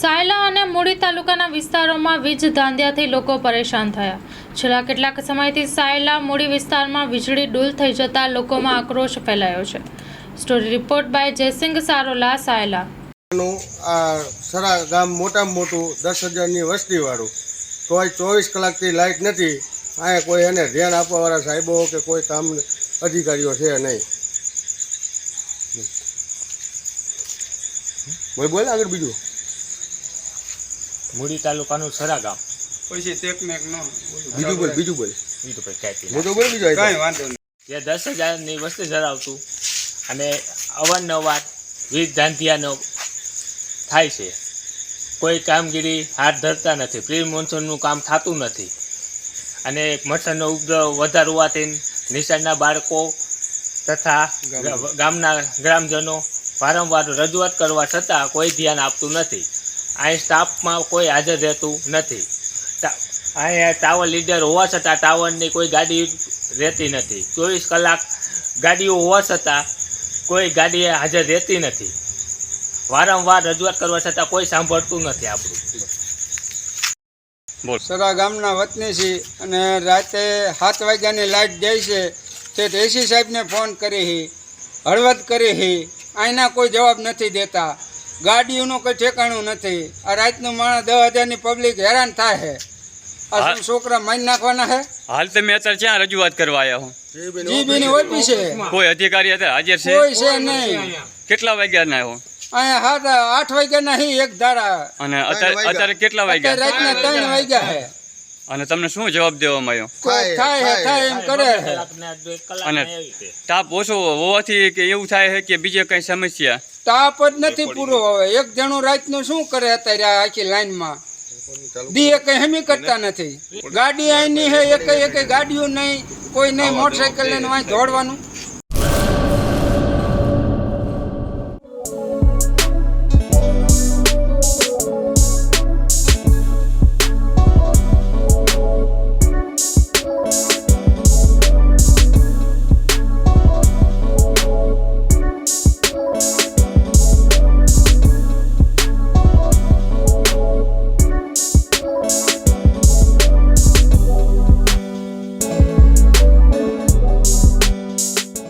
સાયલા અને મૂળી તાલુકાના વિસ્તારોમાં વીજ ધાંધ્યાથી લોકો પરેશાન થયા. છેલ્લા કેટલાક સમયથી સાયલા મૂળી વિસ્તારમાં વીજળી ડૂલ થઈ જતા લોકોમાં આક્રોશ ફેલાયો છે. Story report by Jaysinh Sarola, Sayla. આ સરા ગામ મોટામાં મોટું દસ હજારની વસ્તીવાળું. કોઈ ચોવીસ કલાકથી લાઇટ નથી. અહીંયા કોઈ એને ધ્યાન આપવાવાળા સાહેબો કે કોઈ કામ અધિકારીઓ છે નહીં. બોલ આગળ બીજું. મૂડી તાલુકાનું સરા ગામ પછી ટેકનિક નો બીજું બોલ બીજું બોલ. બીજું ભાઈ કાંઈ બીજું બોલ બીજું કઈ વાંધો નહીં જે દસ હજારની વસ્તી ધરાવતું અને અવારનવાર વીજ ધાંધિયાનો થાય છે. કોઈ કામગીરી હાથ ધરતા નથી. પ્રી મોન્સૂનનું કામ થતું નથી. અને મચ્છરનો ઉપદ્રવ વધારે હોવાથી નિશાળના બાળકો તથા ગામના ગ્રામજનો વારંવાર રજૂઆત કરવા છતાં કોઈ ધ્યાન આપતું નથી. અહીં સ્ટાફમાં કોઈ હાજર રહેતું નથી. અહીંયા ટાવર લીડર હોવા છતાં ટાવરની કોઈ ગાડી રહેતી નથી. ચોવીસ કલાક ગાડીઓ હોવા છતાં કોઈ ગાડી હાજર રહેતી નથી. વારંવાર રજૂઆત કરવા છતાં કોઈ સાંભળતું નથી આપણું. સરા ગામના વતની છીએ અને રાતે સાત વાગ્યાની લાઇટ જાય છે. તે એસી સાહેબને ફોન કરી હી હળવદ કરી હી. અહીંના કોઈ જવાબ નથી દેતા. ગાડીઓનું કોઈ ઠેકાણું નથી. આ રાતનું માણસ દસ હજારની પબ્લિક હેરાન થાય છે. આ શું છોકરા મારી નાખવાના છે? હાલ તમે અત્યારે ક્યાં રજૂઆત કરવા આવ્યા હું? જીબીની ઓફિસ. છે કોઈ અધિકારી અત્યારે હાજર છે? કોઈ છે નહીં. કેટલા વાગ્યાના હો? અહીંયા હા આઠ વાગ્યાના નહીં એક ધારા. અને અત્યારે કેટલા વાગ્યા? રાતના ત્રણ વાગ્યા છે. અને તમને શું જવાબ દેવામાં આવ્યો? થાય છે, થાય એમ કરે. અને તાપ ઓછો હોવાથી કે એવું થાય છે કે બીજે કઈ સમસ્યા? તાપ જ નથી પૂરો હવે. એક જણો રાતનું શું કરે અત્યારે આખી લાઈનમાં? દી એક હેમી કરતા નથી. ગાડી અહીંની હે એક એક ગાડીઓ નહીં કોઈ નહીં મોટરસાઇકલ લઈને વાંય દોડવાનું.